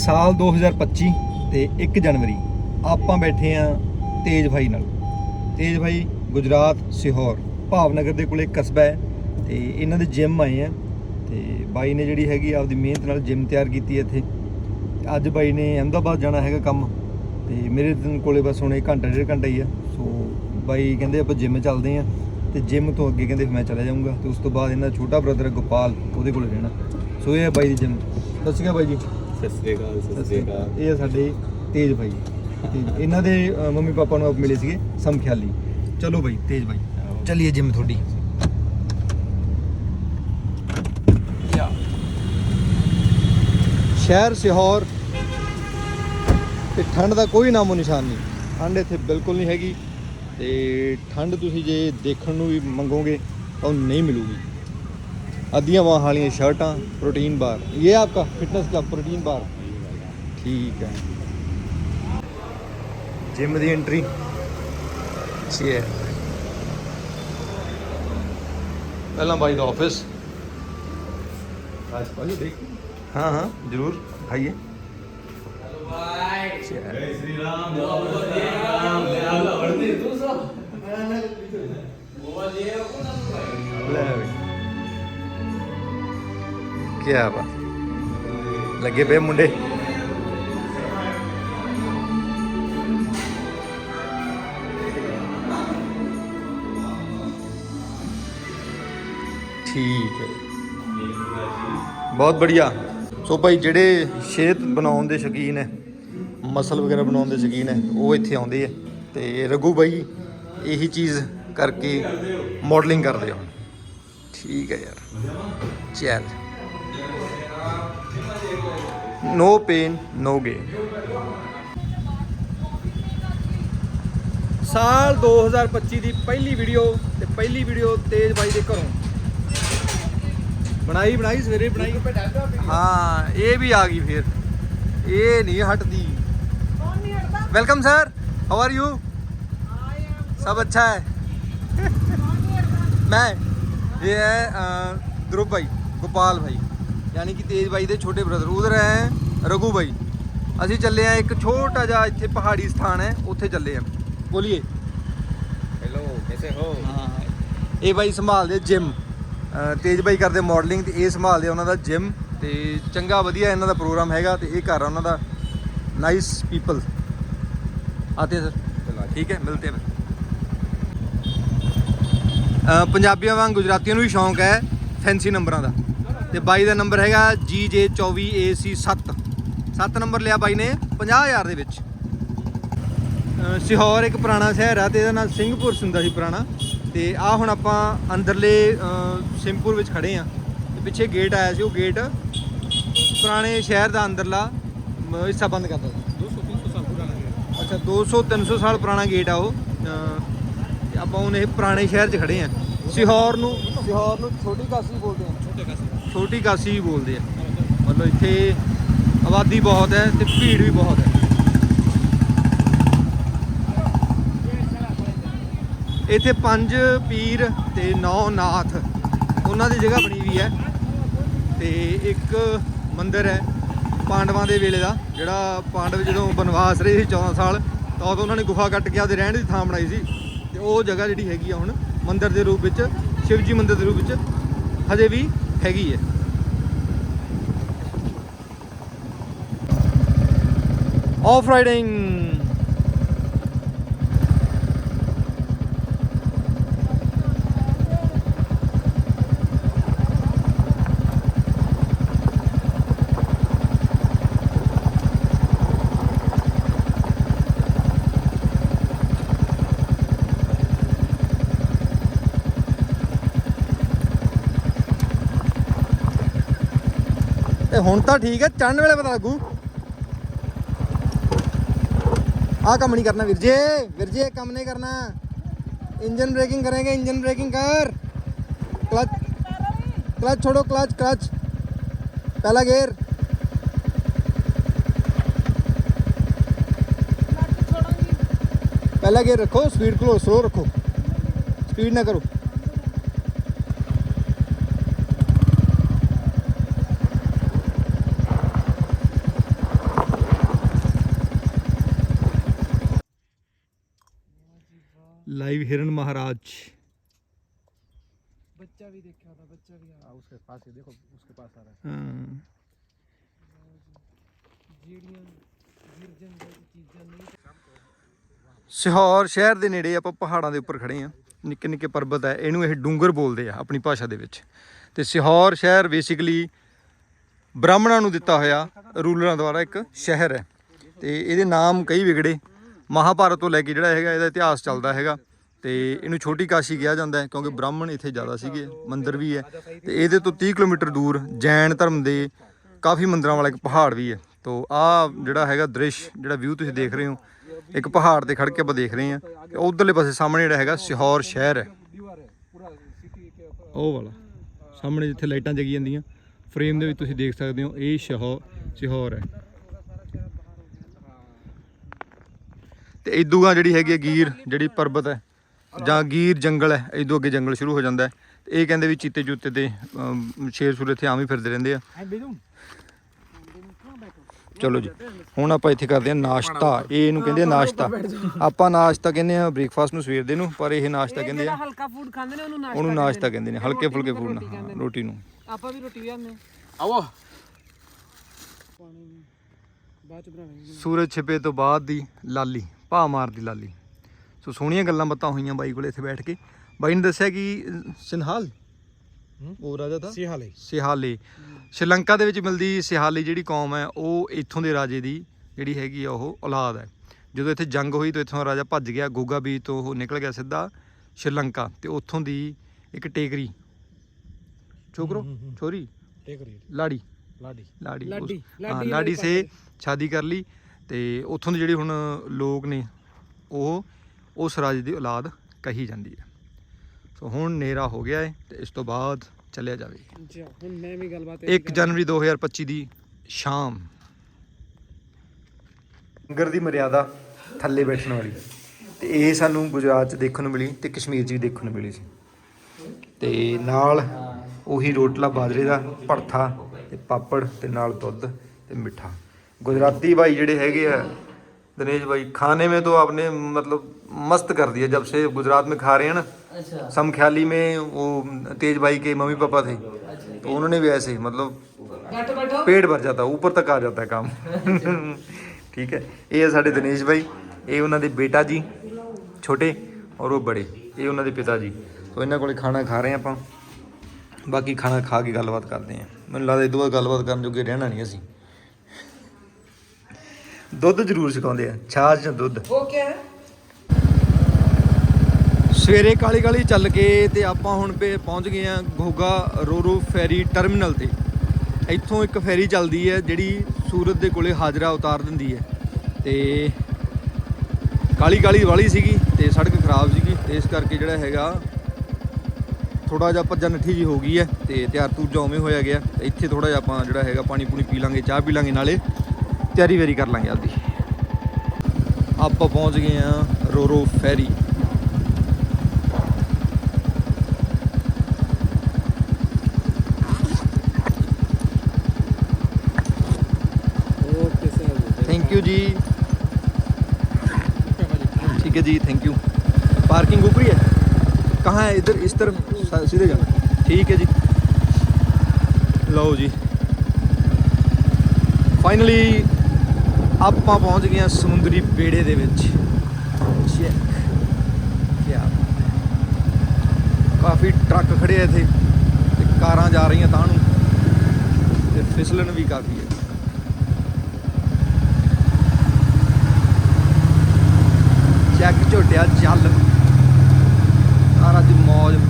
ਸਾਲ 2025 ਤੇ 1 ਜਨਵਰੀ ਆਪਾਂ ਬੈਠੇ ਆ ਤੇਜ ਭਾਈ ਨਾਲ। ਤੇਜ ਭਾਈ ਗੁਜਰਾਤ, ਸਿਹੌਰ, ਭਾਵਨਗਰ ਦੇ ਕੋਲੇ ਕਸਬਾ ਹੈ ਤੇ ਇਹਨਾਂ ਦੇ ਜਿਮ ਆਏ ਆ ਤੇ ਬਾਈ ਨੇ ਜਿਹੜੀ ਹੈਗੀ ਆਪਦੀ ਮਿਹਨਤ ਨਾਲ ਜਿਮ ਤਿਆਰ ਕੀਤੀ ਹੈ ਇੱਥੇ। ਤੇ ਅੱਜ ਬਾਈ ਨੇ ਅਹਿਮਦਾਬਾਦ ਜਾਣਾ ਹੈਗਾ ਕੰਮ ਤੇ ਮੇਰੇ ਦਿਨ ਕੋਲੇ ਬਸ ਹੁਣ ਇੱਕ ਘੰਟਾ ਡੇਢ ਘੰਟਾ ਹੀ ਆ। ਸੋ ਬਾਈ ਕਹਿੰਦੇ ਆਪਾਂ ਜਿਮ ਚੱਲਦੇ ਆ ਤੇ ਜਿਮ ਤੋਂ ਅੱਗੇ ਕਹਿੰਦੇ ਮੈਂ ਚਲਾ ਜਾਊਂਗਾ ਤੇ ਉਸ ਤੋਂ ਬਾਅਦ ਇਹਨਾਂ ਦਾ ਛੋਟਾ ਬ੍ਰਦਰ ਗੋਪਾਲ, ਉਹਦੇ ਕੋਲ ਰਹਿਣਾ। ਸੋ ਇਹ ਹੈ ਬਾਈ ਦੀ ਜਿਮ ਸਤਿ ਸ਼੍ਰੀ ਅਕਾਲ ਬਾਈ ਜੀ। ਸਤਿ ਸ੍ਰੀ ਅਕਾਲ ਸਤਿ ਸ੍ਰੀ ਅਕਾਲ। ਇਹ ਆ ਸਾਡੇ ਤੇਜ ਭਾਈ। ਤੇ ਇਹਨਾਂ ਦੇ ਅ, ਮੰਮੀ ਪਾਪਾ ਨੂੰ ਆਪ ਮਿਲੇ ਸੀਗੇ ਸਮਖਿਆਲੀ। ਚਲੋ ਭਾਈ ਤੇਜ ਭਾਈ। ਚਲਿਏ ਜਿਮ ਤੁਹਾਡੀ। ਸ਼ਹਿਰ ਸਿਹੌਰ ਤੇ ਠੰਡ ਦਾ ਕੋਈ ਨਾਮੋ ਨਿਸ਼ਾਨ ਨਹੀਂ। ਠੰਡ ਇੱਥੇ ਬਿਲਕੁਲ ਨਹੀਂ ਹੈਗੀ ਤੇ ਠੰਡ ਤੁਸੀਂ ਜੇ ਦੇਖਣ ਨੂੰ ਵੀ ਮੰਗੋਗੇ ਤਾਂ ਉਹ ਨਹੀਂ ਮਿਲੂਗੀ। अद्धिया वहाँ वाली शर्टा प्रोटीन बार। ये आपका फिटनेस क्लब प्रोटीन बार। ठीक है। जिम की एंट्री अच्छी है। पहला भाई का ऑफ़िस हाँ हाँ ज़रूर। खाइए। जय ਕੀ ਬਾਤ? ਲੱਗੇ ਪਏ ਮੁੰਡੇ? ਠੀਕ ਹੈ। ਬਹੁਤ ਬੜੀਆ ਸੋ ਭਾਈ, ਜਿਹੜੇ ਸਿਹਤ ਬਣਾਉਣ ਦੇ ਸ਼ੌਕੀਨ ਹੈ, ਮਸਲ ਵਗੈਰਾ ਬਣਾਉਣ ਦੇ ਸ਼ੌਕੀਨ ਹੈ, ਉਹ ਇੱਥੇ ਆਉਂਦੇ ਆ। ਤੇ ਰਘੂ ਭਾਈ ਇਹੀ ਚੀਜ਼ ਕਰਕੇ ਮਾਡਲਿੰਗ ਕਰਦੇ ਹੋ ਠੀਕ ਹੈ ਯਾਰ। ਚੱਲ। ਨੋ ਪੇਨ ਨੋ ਗੇਨ ਸਾਲ 2025 ਦੀ ਪਹਿਲੀ ਵੀਡੀਓ ਤੇ ਪਹਿਲੀ ਵੀਡੀਓ ਤੇਜ ਬਾਈ ਦੇ ਘਰੋਂ ਬਣਾਈ ਬਣਾਈ ਸਵੇਰੇ ਬਣਾਈ ਹਾਂ ਇਹ ਵੀ ਆ ਗਈ ਫਿਰ ਇਹ ਨਹੀਂ ਹਟਦੀ welcome sir how are you सब अच्छा है मैं ये है अ, ध्रुव भाई गोपाल भाई ਯਾਨੀ ਕਿ ਤੇਜ ਬਾਈ ਦੇ ਛੋਟੇ ਬ੍ਰਦਰ ਉਧਰ ਹੈ ਰਘੂ ਬਾਈ। ਅਸੀਂ ਚੱਲੇ ਆ ਇੱਕ ਛੋਟਾ ਜਿਹਾ ਇੱਥੇ ਪਹਾੜੀ ਸਥਾਨ ਹੈ ਉੱਥੇ ਚੱਲੇ ਆ ਬੋਲੀਏ। ਹੈਲੋ ਕੈਸੇ ਹੋ? ਹਾਂ। ਇਹ ਬਾਈ ਸੰਭਾਲਦੇ ਜਿਮ ਤੇਜ ਬਾਈ ਕਰਦੇ ਮਾਡਲਿੰਗ ਤੇ ਇਹ ਸੰਭਾਲਦੇ ਉਹਨਾਂ ਦਾ ਜਿਮ ਤੇ ਚੰਗਾ ਵਧੀਆ ਇਹਨਾਂ ਦਾ ਪ੍ਰੋਗਰਾਮ ਹੈਗਾ ਤੇ ਇਹ ਘਰ ਆ ਉਹਨਾਂ ਦਾ। ਨਾਈਸ ਪੀਪਲ ਆਤੇ ਸਰ। ਠੀਕ ਹੈ ਮਿਲਤੇ हैं ਅ, ਪੰਜਾਬੀਆਂ ਵਾਂਗ ਗੁਜਰਾਤੀਆਂ ਨੂੰ ਵੀ ਸ਼ੌਂਕ ਹੈ ਫੈਂਸੀ ਨੰਬਰਾਂ ਦਾ। ਤੇ ਬਾਈ ਦਾ ਨੰਬਰ ਹੈਗਾ GJ24AC7 7 ਨੰਬਰ ਲਿਆ ਬਾਈ ਨੇ 50000 ਦੇ ਵਿੱਚ। ਅ, ਸਿਹੌਰ ਇੱਕ ਪੁਰਾਣਾ ਸ਼ਹਿਰ ਆ ਤੇ ਇਹਦਾ ਨਾਮ ਸਿੰਘਪੁਰ ਹੁੰਦਾ ਸੀ ਪੁਰਾਣਾ। ਤੇ ਆ ਹੁਣ ਆਪਾਂ ਅੰਦਰਲੇ ਅ, ਵਿੱਚ ਖੜੇ ਆ ਤੇ ਪਿੱਛੇ ਗੇਟ ਆਇਆ ਸੀ ਉਹ ਗੇਟ ਪੁਰਾਣੇ ਸ਼ਹਿਰ ਦਾ ਅੰਦਰਲਾ ਹਿੱਸਾ ਬੰਦ ਕਰਦਾ ਸੀ 200 300 ਸਾਲ ਪੁਰਾਣਾ ਗੇਟ ਅੱਛਾ 200 300 ਸਾਲ ਪੁਰਾਣਾ ਗੇਟ ਆ ਉਹ। ਅ, ਆਪਾਂ ਹੁਣ ਇਹ ਪੁਰਾਣੇ ਸ਼ਹਿਰ 'ਚ ਖੜੇ ਆ ਸਿਹੌਰ ਨੂੰ ਸਿਹੌਰ ਨੂੰ ਛੋਟੀ ਕਾਸੀ ਬੋਲਦੇ ਆ ਛੋਟੇ ਕਾਸੇ ਛੋਟੀ ਕਾਸੀ ਵੀ ਬੋਲਦੇ ਆ। ਮਤਲਬ ਇੱਥੇ ਆਬਾਦੀ ਬਹੁਤ ਹੈ ਤੇ ਭੀੜ ਵੀ ਬਹੁਤ ਹੈ। ਇੱਥੇ ਪੰਜ ਪੀਰ ਤੇ ਨੌ ਨਾਥ, ਉਹਨਾਂ ਦੀ ਜਗ੍ਹਾ ਬਣੀ ਵੀ ਹੈ ਤੇ ਇੱਕ ਮੰਦਿਰ ਹੈ ਪਾਂਡਵਾਂ ਦੇ ਵੇਲੇ ਦਾ, ਜਿਹੜਾ ਪਾਂਡਵ ਜਦੋਂ ਬਨਵਾਸ ਰਹੇ ਸੀ 14 ਸਾਲ, ਤਾਂ ਉਦੋਂ ਉਹਨਾਂ ਨੇ ਗੁਫਾ ਕੱਟ ਕੇ ਆਪਦੇ ਰਹਿਣ ਦੀ ਥਾਂ ਬਣਾਈ ਸੀ ਤੇ ਉਹ ਜਗ੍ਹਾ ਜਿਹੜੀ ਹੈਗੀ ਆ ਹੁਣ ਮੰਦਿਰ ਦੇ ਰੂਪ ਵਿੱਚ ਸ਼ਿਵ ਜੀ ਮੰਦਿਰ ਦੇ ਰੂਪ ਵਿੱਚ, ਹਜੇ ਵੀ ਹੈਗੀ ਹੈ। ਆਫ ਰਾਈਡਿੰਗ ਹੁਣ ਤਾਂ ਠੀਕ ਹੈ ਚੜਨ ਵੇਲੇ ਪਤਾ ਲੱਗੂ ਆ ਕੰਮ ਨਹੀਂ ਕਰਨਾ ਵੀਰ ਜੀ ਵੀਰ ਜੀ ਇਹ ਕੰਮ ਨਹੀਂ ਕਰਨਾ इंजन ब्रेकिंग करेंगे इंजन ब्रेकिंग कर क्लच क्लच छोड़ो क्लच क्लच पहला गियर पहला गियर रखो स्पीड को स्लो रखो स्पीड ना करो ਲਾਈਵ ਹਿਰਨ ਮਹਾਰਾਜ ਬੱਚਾ ਵੀ ਦੇਖਿਆ ਤਾਂ ਬੱਚਾ ਵੀ ਆ उसके पास ही देखो उसके पास आ रहा ਹਾਂ ਜਿਹੜੀਆਂ ਗਿਰ ਜੰਗਲ ਦੀ ਚੀਜ਼ਾਂ ਨਹੀਂ ਸਿਹੌਰ ਸ਼ਹਿਰ ਦੇ ਨੇੜੇ ਆਪਾਂ ਪਹਾੜਾਂ ਦੇ ਉੱਪਰ ਖੜੇ ਆ ਨਿੱਕੇ ਨਿੱਕੇ ਪਰਬਤ ਹੈ ਇਹਨੂੰ ਇਹ ਡੂੰਗਰ ਬੋਲਦੇ ਆ ਆਪਣੀ ਭਾਸ਼ਾ ਦੇ ਵਿੱਚ ਤੇ ਸਿਹੌਰ ਸ਼ਹਿਰ ਬੇਸਿਕਲੀ ਬ੍ਰਾਹਮਣਾਂ ਨੂੰ ਦਿੱਤਾ ਹੋਇਆ ਰੂਲਰਾਂ ਦੁਆਰਾ ਇੱਕ ਸ਼ਹਿਰ ਹੈ ਤੇ ਇਹਦੇ ਨਾਮ ਕਈ ਵਿਗੜੇ ਮਹਾਭਾਰਤ ਤੋਂ ਲੈ ਕੇ ਜਿਹੜਾ ਹੈਗਾ, ਇਹਦਾ ਇਤਿਹਾਸ ਚੱਲਦਾ ਹੈਗਾ। ਤੇ ਇਹਨੂੰ ਛੋਟੀ ਕਾਸ਼ੀ ਕਿਹਾ ਜਾਂਦਾ ਕਿਉਂਕਿ ਬ੍ਰਾਹਮਣ ਇੱਥੇ ਜ਼ਿਆਦਾ ਸੀਗੇ, ਮੰਦਰ ਵੀ ਹੈ। ਤੇ ਇਹਦੇ ਤੋਂ 30 ਕਿਲੋਮੀਟਰ ਦੂਰ ਜੈਨ ਧਰਮ ਦੇ ਕਾਫੀ ਮੰਦਰਾਂ ਵਾਲਾ ਇੱਕ ਪਹਾੜ ਵੀ ਹੈ। ਤੋ ਆ ਜਿਹੜਾ ਹੈਗਾ ਦ੍ਰਿਸ਼, ਜਿਹੜਾ ਵਿਊ ਤੁਸੀਂ ਦੇਖ ਰਹੇ ਹੋ, ਇੱਕ ਪਹਾੜ ਤੇ ਖੜ ਕੇ ਆਪਾਂ ਦੇਖ ਰਹੇ ਹਾਂ। ਤੇ ਉਧਰਲੇ ਪਾਸੇ ਸਾਹਮਣੇ ਜਿਹੜਾ ਹੈਗਾ, ਸਿਹੌਰ ਸ਼ਹਿਰ ਹੈ। ਉਹ ਵਾਲਾ, ਸਾਹਮਣੇ ਜਿੱਥੇ ਲਾਈਟਾਂ ਜਗੀ ਜਾਂਦੀਆਂ ਫਰੇਮ ਦੇ ਵਿੱਚ ਤੁਸੀਂ ਦੇਖ ਸਕਦੇ ਹੋ, ਇਹ ਸ਼ਹੌਰ ਸਿਹੌਰ ਹੈ। ਤੇ ਇਦੂਗਾ ਜਿਹੜੀ ਹੈਗੀ ਹੈ ਗੀਰ ਜਿਹੜੀ ਪਰਬਤ ਹੈ ਜਾਂ ਗੀਰ ਜੰਗਲ ਹੈ ਇਦੋਂ ਅੱਗੇ ਜੰਗਲ ਸ਼ੁਰੂ ਹੋ ਜਾਂਦਾ ਹੈ। ਇਹ ਕਹਿੰਦੇ ਵੀ ਚੀਤੇ ਚੂਤੇ ਤੇ ਸ਼ੇਰ ਸੂਰ ਇੱਥੇ ਆਮ ਹੀ ਫਿਰਦੇ ਰਹਿੰਦੇ ਆ। ਚਲੋ ਜੀ ਹੁਣ ਆਪਾਂ ਇੱਥੇ ਕਰਦੇ ਹਾਂ ਨਾਸ਼ਤਾ। ਇਹ ਇਹਨੂੰ ਕਹਿੰਦੇ ਆ ਨਾਸ਼ਤਾ। ਆਪਾਂ ਨਾਸ਼ਤਾ ਕਹਿੰਦੇ ਆ ਬ੍ਰੇਕਫਾਸਟ ਨੂੰ ਸਵੇਰ ਦੇ ਨੂੰ ਪਰ ਇਹ ਨਾਸ਼ਤਾ ਕਹਿੰਦੇ ਆ ਹਲਕਾ ਫੂਡ ਖਾਂਦੇ ਨੇ ਉਹਨੂੰ ਨਾਸ਼ਤਾ ਉਹਨੂੰ ਨਾਸ਼ਤਾ ਕਹਿੰਦੇ ਨੇ ਹਲਕੇ ਫੁਲਕੇ ਫੂਡ ਨਾ ਹਾਂ, ਰੋਟੀ ਨੂੰ। ਆਪਾਂ ਵੀ ਰੋਟੀ ਖਾਂਦੇ ਬਣਾਵਾਂਗੇ ਸੂਰਜ ਛਿਪੇ ਤੋਂ ਬਾਅਦ ਦੀ ਲਾਲੀ। ਭਾ ਮਾਰਦੀ ਲਾਲੀ। ਸੋ ਸੋਹਣੀਆਂ ਗੱਲਾਂ ਬਾਤਾਂ ਹੋਈਆਂ ਬਾਈ ਕੋਲੇ ਇੱਥੇ ਬੈਠ ਕੇ। ਬਾਈ ਨੇ ਦੱਸਿਆ ਕਿ ਸਿੰਹਾਲ ਉਹ ਰਾਜਾ ਦਾ ਸਿਹਾਲੇ। ਸਿਹਾਲੇ। ਸ਼੍ਰੀਲੰਕਾ ਦੇ ਵਿੱਚ ਮਿਲਦੀ ਸਿਹਾਲੀ ਜਿਹੜੀ ਕੌਮ ਹੈ ਉਹ ਇੱਥੋਂ ਦੇ ਰਾਜੇ ਦੀ ਜਿਹੜੀ ਹੈਗੀ ਆ ਉਹ ਔਲਾਦ ਹੈ। ਜਦੋਂ ਇੱਥੇ ਜੰਗ ਹੋਈ ਤਾਂ ਇੱਥੋਂ ਰਾਜਾ ਭੱਜ ਗਿਆ ਗੋਗਾ ਬੀ ਤੋਂ ਉਹ ਨਿਕਲ ਗਿਆ ਸਿੱਧਾ ਸ਼੍ਰੀਲੰਕਾ ਤੇ ਉੱਥੋਂ ਦੀ ਇੱਕ ਟੇਕਰੀ। ਛੋਕਰੋ? ਛੋਰੀ? ਟੇਕ ਰਹੀ ਲਾੜੀ। ਲਾੜੀ ਲਾਡੀ ਲੋਕ ਸੇ ਸ਼ਾਦੀ ਕਰ ਲਈ। ਤੇ ਉੱਥੋਂ ਦੇ ਜਿਹੜੇ ਹੁਣ ਲੋਕ ਨੇ ਉਹ ਉਸ ਰਾਜੇ ਦੀ ਔਲਾਦ ਕਹੀ ਜਾਂਦੀ ਹੈ। ਸੋ ਹੁਣ ਨੇਰਾ ਹੋ ਗਿਆ ਹੈ ਤੇ ਇਸ ਤੋਂ ਬਾਅਦ ਚੱਲਿਆ ਜਾਵੇ। ਅੱਛਾ ਹੁਣ ਮੈਂ ਵੀ ਗੱਲਬਾਤ 1 ਜਨਵਰੀ 2025 ਦੀ ਸ਼ਾਮ। ਲੰਗਰ ਦੀ ਮਰਿਆਦਾ ਥੱਲੇ ਬੈਠਣ ਵਾਲੀ। ਤੇ ਇਹ ਸਾਨੂੰ ਗੁਜਰਾਤ 'ਚ ਦੇਖਣ ਨੂੰ ਮਿਲੀ ਤੇ ਕਸ਼ਮੀਰ 'ਚ ਵੀ ਦੇਖਣ ਨੂੰ ਮਿਲੀ ਸੀ। ਤੇ ਨਾਲ ਉਹੀ ਰੋਟਲਾ ਬਾਜਰੇ ਦਾ ਭੜਥਾ ਤੇ ਪਾਪੜ ਤੇ ਨਾਲ ਦੁੱਧ ਤੇ ਮਿੱਠਾ। गुजराती भाई जेडे हैगे है दिनेश भाई खाने में तो आपने मतलब मस्त कर दिया जब से गुजरात में खा रहे हैं ना समख्याली में वो तेज भाई के मम्मी पापा थे तो उन्होंने भी ऐसे ही मतलब पेट भर जाता ऊपर तक आ जाता है काम ਠੀਕ ਹੈ ਇਹ ਹੈ ਸਾਡੇ ਦਿਨੇਸ਼ ਭਾਈ ਇਹ ਉਹਨਾਂ ਦੇ ਬੇਟਾ ਜੀ ਛੋਟੇ ਔਰ ਉਹ ਬੜੇ ਇਹ ਉਹਨਾਂ ਦੇ ਪਿਤਾ ਜੀ ਸੋ ਇਹਨਾਂ ਕੋਲੇ ਖਾਣਾ ਖਾ ਰਹੇ ਹਾਂ ਆਪਾਂ ਬਾਕੀ ਖਾਣਾ ਖਾ ਕੇ ਗੱਲਬਾਤ ਕਰਦੇ ਹਾਂ ਮੈਨੂੰ ਲੱਗਦਾ ਇਹ ਤੋਂ ਬਾਅਦ ਗੱਲਬਾਤ ਕਰਨ ਜੋਗੇ ਰਹਿਣਾ ਨਹੀਂ ਅਸੀਂ ਦੁੱਧ ਜ਼ਰੂਰ ਸਿਖਾਉਂਦੇ ਆ ਛਾਛ ਜਾਂ ਦੁੱਧ। ਉਹ ਕੀ ਹੈ? ਸਵੇਰੇ ਕਾਲੀ ਕਾਲੀ ਚੱਲ ਕੇ ਤੇ ਆਪਾਂ ਹੁਣ ਪੇ ਪਹੁੰਚ ਗਏ ਆ ਘੋਗਾ ਰੋਰੋ ਫੈਰੀ ਟਰਮੀਨਲ ਤੇ। ਇੱਥੋਂ ਇੱਕ ਫੈਰੀ ਚੱਲਦੀ ਹੈ ਜਿਹੜੀ ਸੂਰਤ ਦੇ ਕੋਲੇ ਹਾਜਰਾ ਉਤਾਰ ਦਿੰਦੀ ਹੈ। ਤੇ ਕਾਲੀ ਕਾਲੀ ਵਾਲੀ ਸੀਗੀ ਤੇ ਸੜਕ ਖਰਾਬ ਸੀਗੀ ਤੇ ਇਸ ਕਰਕੇ ਜਿਹੜਾ ਹੈਗਾ ਥੋੜਾ ਜਿਹਾ ਭੱਜਾ ਨੱਠੀ ਜੀ ਹੋ ਗਈ ਹੈ ਤੇ ਤਿਆਰ ਤੂਰ ਜਾ ਉਵੇਂ ਹੋਇਆ ਗਿਆ। ਇੱਥੇ ਥੋੜਾ ਜਿਹਾ ਆਪਾਂ ਜਿਹੜਾ ਹੈਗਾ ਪਾਣੀ ਪੂਣੀ ਪੀ ਲਾਂਗੇ ਚਾਹ ਪੀ ਲਾਂਗੇ ਨਾਲੇ। ਤਿਆਰੀ ਵੇਰੀ ਕਰ ਲਾਂਗੇ ਆਪਦੀ ਆਪਾਂ ਪਹੁੰਚ ਗਏ ਆ roro ferry okay sir thank you जी ठीक है जी थैंक यू पार्किंग ऊपरी है कहाँ है इधर इस तरफ सा- सीधे जाना ठीक है जी ਲਓ ਜੀ ਫਾਈਨਲੀ ਆਪਾਂ ਪਹੁੰਚ ਗਏ ਹਾਂ ਸਮੁੰਦਰੀ ਬੇੜੇ ਦੇ ਵਿੱਚ। ਚੈੱਕ ਕੀ ਕਾਫੀ ਟਰੱਕ ਖੜੇ ਆ ਇੱਥੇ ਤੇ ਕਾਰਾਂ ਜਾ ਰਹੀਆਂ ਤਾਂ ਨੂੰ। ਤੇ ਫਿਸਲਣ ਵੀ ਕਾਫੀ ਹੈ। ਚੱਕ ਝੋਟਿਆ ਚੱਲ ਸਾਰਾ ਦੀ ਮੌਜ। ਇਹ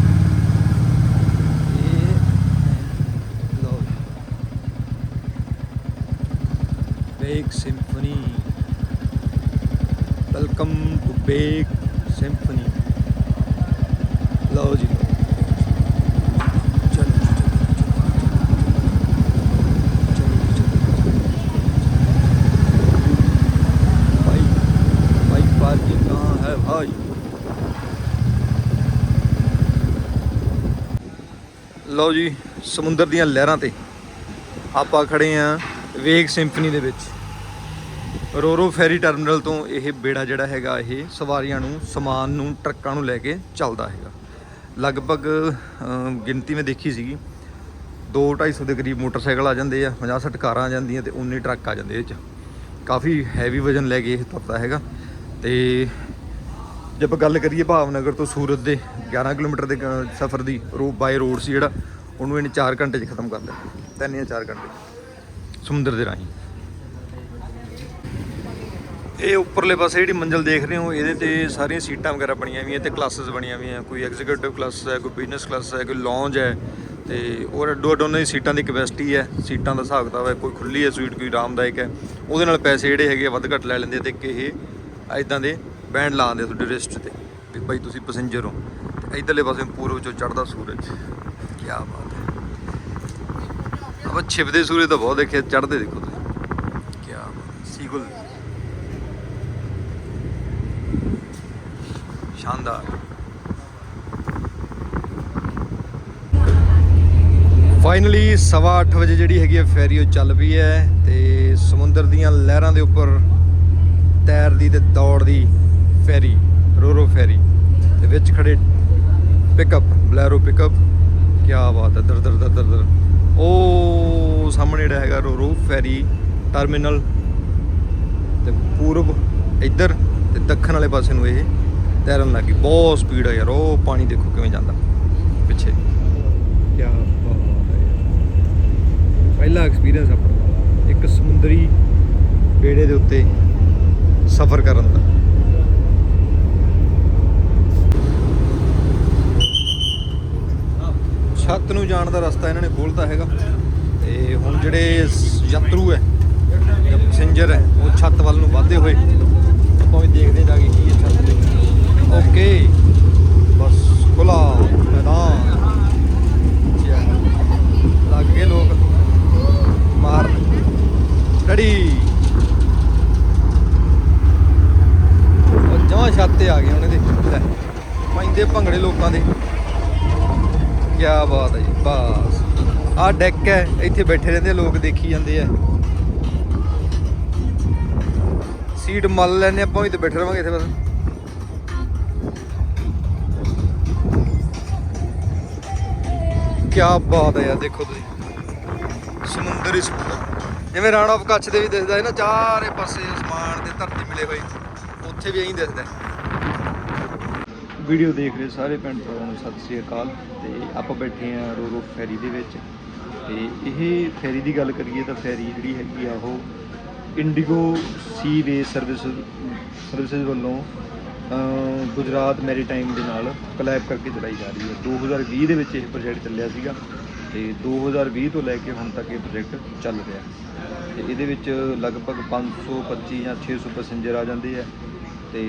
ਲੋ ਵੈਲਕਮ ਟੂ ਬੇਗ ਸਿੰਫਨੀ ਲਓ ਜੀ ਲਓ ਜੀ ਸਮੁੰਦਰ ਦੀਆਂ ਲਹਿਰਾਂ ਤੇ ਆਪਾਂ ਖੜੇ ਆਂ ਵੇਗ ਸਿੰਫਨੀ ਦੇ ਵਿੱਚ ਰੋਰੋ ਫੈਰੀ ਟਰਮੀਨਲ ਤੋਂ ਇਹ ਬੇੜਾ ਜਿਹੜਾ ਹੈਗਾ, ਇਹ ਸਵਾਰੀਆਂ ਨੂੰ, ਸਮਾਨ ਨੂੰ, ਟਰੱਕਾਂ ਨੂੰ ਲੈ ਕੇ ਚੱਲਦਾ ਹੈਗਾ। ਲਗਭਗ ਗਿਣਤੀ ਮੈਂ ਦੇਖੀ ਸੀਗੀ। 2-250 ਦੇ ਕਰੀਬ ਮੋਟਰਸਾਈਕਲ ਆ ਜਾਂਦੇ ਆ 50-60 ਕਾਰਾਂ ਆ ਜਾਂਦੀਆਂ ਤੇ 19 ਟਰੱਕ ਆ ਜਾਂਦੇ ਇਹ ਚ ਕਾਫੀ ਹੈਵੀ ਵਜਨ ਲੈ ਕੇ ਇਹ ਤੁਰਦਾ ਹੈਗਾ। ਤੇ ਜੇ ਆਪਾਂ ਗੱਲ ਕਰੀਏ ਭਾਵਨਗਰ ਤੋਂ ਸੂਰਤ ਦੇ 11 ਕਿਲੋਮੀਟਰ ਦੇ ਸਫ਼ਰ ਦੀ ਰੋ ਬਾਈ ਰੋਡ ਸੀ ਜਿਹੜਾ, ਉਹਨੂੰ ਇਹਨੇ 4 ਘੰਟੇ 'ਚ ਖਤਮ ਕਰ ਲਿਆ। ਤਿੰਨ ਜਾਂ 4 ਘੰਟੇ। ਸਮੁੰਦਰ ਦੇ ਰਾਹੀਂ। ਇਹ ਉੱਪਰਲੇ ਪਾਸੇ ਜਿਹੜੀ ਮੰਜ਼ਲ ਦੇਖ ਰਹੇ ਹੋ, ਇਹਦੇ ਤੇ ਸਾਰੀਆਂ ਸੀਟਾਂ ਵਗੈਰਾ ਬਣੀਆਂ ਹੋਈਆਂ ਤੇ ਕਲਾਸਿਸ ਬਣੀਆਂ ਹੋਈਆਂ, ਕੋਈ ਐਗਜ਼ੀਕਿਊਟਿਵ ਕਲਾਸ ਹੈ, ਕੋਈ ਬਿਜ਼ਨਸ ਕਲਾਸ ਹੈ, ਕੋਈ ਲੌਂਜ ਹੈ, ਤੇ ਔਰ ਅੱਡੋ ਅੱਡ ਦੀ ਸੀਟਾਂ ਦੀ ਕੈਪੈਸਿਟੀ ਹੈ, ਸੀਟਾਂ ਦਾ ਹਿਸਾਬ ਕਿਤਾਬ ਹੈ, ਕੋਈ ਖੁੱਲੀ ਹੈ ਸਵੀਟ ਕੋਈ ਆਰਾਮਦਾਇਕ ਹੈ, ਉਹਦੇ ਨਾਲ ਪੈਸੇ ਜਿਹੜੇ ਹੈਗੇ ਆ ਵੱਧ ਘੱਟ ਲੈ ਲੈਂਦੇ ਆ ਤੇ ਇੱਕ ਇਹ ਐਦਾਂ ਦੇ ਬੈਂਡ ਲਾਉਂਦੇ ਆ ਤੁਹਾਡੇ ਰਿਸਟ ਤੇ, ਵੀ ਭਾਈ ਤੁਸੀਂ ਪੈਸੇਂਜਰ ਹੋ, ਤੇ ਇਧਰਲੇ ਪਾਸੇ ਪੂਰਬ ਚੋਂ ਚੜਦਾ ਸੂਰਜ ਕੀ ਬਾਤ ਹੈ। ਆਪਾਂ ਛਿਪਦੇ ਸੂਰਜ ਤਾਂ ਬਹੁਤ ਦੇਖੇ ਚੜਦੇ ਦੇਖੋ ਤੁਸੀਂ ਕੀ ਬਾਤ ਸੀਗੁਲ। ਸ਼ਾਨਦਾਰ। ਫਾਈਨਲੀ ਸਵਾ ਅੱਠ ਵਜੇ ਜਿਹੜੀ ਹੈਗੀ ਹੈ ਫੈਰੀ ਉਹ ਚੱਲ ਪਈ ਹੈ ਤੇ ਸਮੁੰਦਰ ਦੀਆਂ ਲਹਿਰਾਂ ਦੇ ਉੱਪਰ ਤੈਰਦੀ ਤੇ ਦੌੜਦੀ ਫੈਰੀ, ਰੋਰੋ ਫੈਰੀ, ਤੇ ਵਿੱਚ ਖੜੇ ਪਿਕਅਪ ਬਲੈਰੋ ਪਿਕਅਪ ਕੀ ਬਾਤ ਹੈ ਦਰ ਦਰ ਦਰ ਦਰ ਦਰ ਉਹ ਸਾਹਮਣੇ ਜਿਹੜਾ ਹੈਗਾ ਰੋਰੋ ਫੈਰੀ ਟਰਮੀਨਲ ਤੇ ਪੂਰਬ ਇੱਧਰ ਤੇ ਦੱਖਣ ਵਾਲੇ ਪਾਸੇ ਨੂੰ ਇਹ ਤੈਰਨ ਲੱਗੀ ਬਹੁਤ ਸਪੀਡ ਆ ਯਾਰ ਉਹ ਪਾਣੀ ਦੇਖੋ ਕਿਵੇਂ ਜਾਂਦਾ। ਪਿੱਛੇ। ਕੀ ਬਾਤ ਹੈ। ਪਹਿਲਾ ਐਕਸਪੀਰੀਅੰਸ ਆਪਣਾ। ਇੱਕ ਸਮੁੰਦਰੀ ਬੇੜੇ ਦੇ ਉੱਤੇ ਸਫ਼ਰ ਕਰਨ ਦਾ। ਛੱਤ ਨੂੰ ਜਾਣ ਦਾ ਰਸਤਾ ਇਹਨਾਂ ਨੇ ਖੋਲਤਾ ਹੈਗਾ। ਤੇ ਹੁਣ ਜਿਹੜੇ ਯਾਤਰੂ ਹੈ ਜਾਂ ਪੈਸੇਂਜਰ ਹੈ ਉਹ ਛੱਤ ਵੱਲ ਨੂੰ ਵਧਦੇ ਹੋਏ ਆਪਾਂ ਵੀ ਦੇਖਦੇ ਜਾ ਕੇ ਕੀ ਹੈ ਛੱਤ ਦੇ ਓਕੇ। ਬਸ ਖੁੱਲਾ ਮੈਦਾਨ। ਲੱਗੇ ਲੋਕ। ਮਾਰ। ਡੜੀ ਉਹ ਜਮਾਂ ਛੱਤ ਤੇ ਆ ਗਏ ਉਹਨੇ ਇਹਦੇ। ਲੈ, ਪੈਂਦੇ ਭੰਗੜੇ ਲੋਕਾਂ ਦੇ। ਕੀ ਬਾਤ ਹੈ ਜੀ, ਬਸ। ਆਹ ਡੈਕ ਹੈ, ਇੱਥੇ ਬੈਠੇ ਰਹਿੰਦੇ ਲੋਕ, ਦੇਖੀ ਜਾਂਦੇ ਆ। ਸੀਟ ਮੱਲ ਲੈਨੇ ਆਪਾਂ ਵੀ ਤੇ ਬੈਠੇ ਰਵਾਂਗੇ ਇੱਥੇ ਬਸ। ਕੀ ਬਾਤ ਹੈ ਯਾਰ, ਦੇਖੋ ਤੁਸੀਂ। ਸਮੁੰਦਰ ਹੀ ਸਮੁੰਦਰ। ਜਿਵੇਂ ਰਾਣਾ ਆਫ ਕੱਛ ਦੇ ਵੀ ਦਿਸਦਾ ਹੈ ਨਾ, ਚਾਰੇ ਪਾਸੇ ਅਸਮਾਨ ਤੇ ਧਰਤੀ ਮਿਲੇ ਹੋਏ ਉੱਥੇ ਵੀ ਐਂ ਦਿਸਦਾ ਵੀਡੀਓ ਦੇਖ ਰਹੇ ਸਾਰੇ ਪਿੰਡ ਭਰਾਵਾਂ ਨੂੰ ਸਤਿ ਸ੍ਰੀ ਅਕਾਲ। ਤੇ ਆਪਾਂ ਬੈਠੇ ਆ ਰੋਰੋ ਫੈਰੀ ਦੇ ਵਿੱਚ। ਤੇ ਇਹ ਫੈਰੀ ਦੀ ਗੱਲ ਕਰੀਏ ਤਾਂ ਫੈਰੀ ਜਿਹੜੀ ਹੈਗੀ ਆ ਉਹ Indigo sea way service, services ਵੱਲੋਂ ਗੁਜਰਾਤ ਮੈਰੀਟਾਈਮ ਦੇ ਨਾਲ ਕਲੈਬ ਕਰਕੇ ਚਲਾਈ ਜਾ ਰਹੀ ਹੈ। 2020 ਦੇ ਵਿੱਚ ਇਹ ਪ੍ਰੋਜੈਕਟ ਚੱਲਿਆ ਸੀਗਾ ਤੇ 2020 ਤੋਂ ਲੈ ਕੇ ਹੁਣ ਤੱਕ ਇਹ ਪ੍ਰੋਜੈਕਟ ਚੱਲ ਰਿਹਾ ਤੇ ਇਹਦੇ ਵਿੱਚ ਲਗਭਗ 525 ਜਾਂ 600 ਪੈਸੇਂਜਰ ਆ ਜਾਂਦੇ ਆ ਤੇ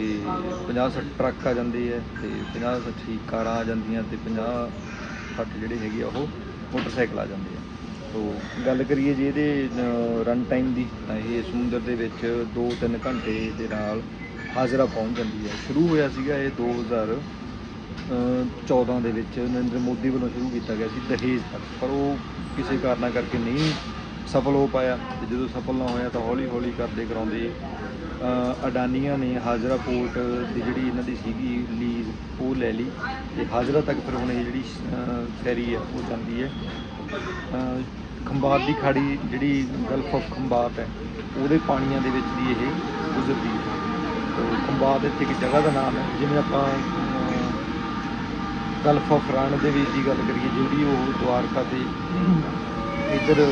50 60 ਟਰੱਕ ਆ ਜਾਂਦੇ ਆ ਤੇ 50 60 ਕਾਰਾਂ ਆ ਜਾਂਦੀਆਂ ਤੇ 50 60 ਜਿਹੜੇ ਹੈਗੇ ਆ ਉਹ ਮੋਟਰਸਾਈਕਲ ਆ ਜਾਂਦੇ ਆ। ਤੋ ਗੱਲ ਕਰੀਏ ਜੇ ਇਹਦੇ ਰਨ ਟਾਈਮ ਦੀ ਤਾਂ ਇਹ ਸਮੁੰਦਰ ਦੇ ਵਿੱਚ 2-3 ਘੰਟੇ ਦੇ ਨਾਲ ਹਾਜ਼ਰਾ ਪਹੁੰਚ ਜਾਂਦੀ ਹੈ। ਸ਼ੁਰੂ ਹੋਇਆ ਸੀਗਾ ਇਹ 2000 ਅ, 14 ਦੇ ਵਿੱਚ ਨਰਿੰਦਰ ਮੋਦੀ ਵੱਲੋਂ ਸ਼ੁਰੂ ਕੀਤਾ ਗਿਆ ਸੀ ਦਹੇਜ ਤੱਕ। ਪਰ ਉਹ ਕਿਸੇ ਕਾਰਨਾਂ ਕਰਕੇ ਨਹੀਂ ਸਫਲ ਹੋ ਪਾਇਆ ਤੇ ਜਦੋਂ ਸਫਲ ਨਾ ਹੋਇਆ ਤਾਂ ਹੌਲੀ ਹੌਲੀ ਕਰਦੇ ਕਰਾਉਂਦੇ ਅਡਾਨੀਆਂ ਨੇ ਹਾਜ਼ਰਾ ਪੋਰਟ ਦੀ ਜਿਹੜੀ ਇਹਨਾਂ ਦੀ ਸੀਗੀ ਲੀਜ਼ ਉਹ ਲੈ ਲਈ ਤੇ ਹਾਜ਼ਰਾ ਤੱਕ ਫਿਰ ਹੁਣ ਇਹ ਜਿਹੜੀ ਫੈਰੀ ਹੈ ਉਹ ਜਾਂਦੀ ਹੈ। ਖੰਬਾਤ ਦੀ ਖਾੜੀ ਜਿਹੜੀ ਗਲਫ ਆਫ ਖੰਬਾਤ ਹੈ ਉਹਦੇ ਪਾਣੀਆਂ ਦੇ ਵਿੱਚ ਦੀ ਇਹ ਗੁਜ਼ਰਦੀ ਹੈ। ਤੋ ਖੰਬਾਤ ਇੱਥੇ ਇੱਕ ਜਗ੍ਹਾ ਦਾ ਨਾਮ ਹੈ ਜਿਵੇਂ ਆਪਾਂ ਗਲਫ ਆਫ ਰਾਣ ਦੇ ਵਿੱਚ ਦੀ ਗੱਲ ਕਰੀਏ ਜਿਹੜੀ ਉਹ ਦੁਆਰਕਾ ਤੇ ਇੱਧਰ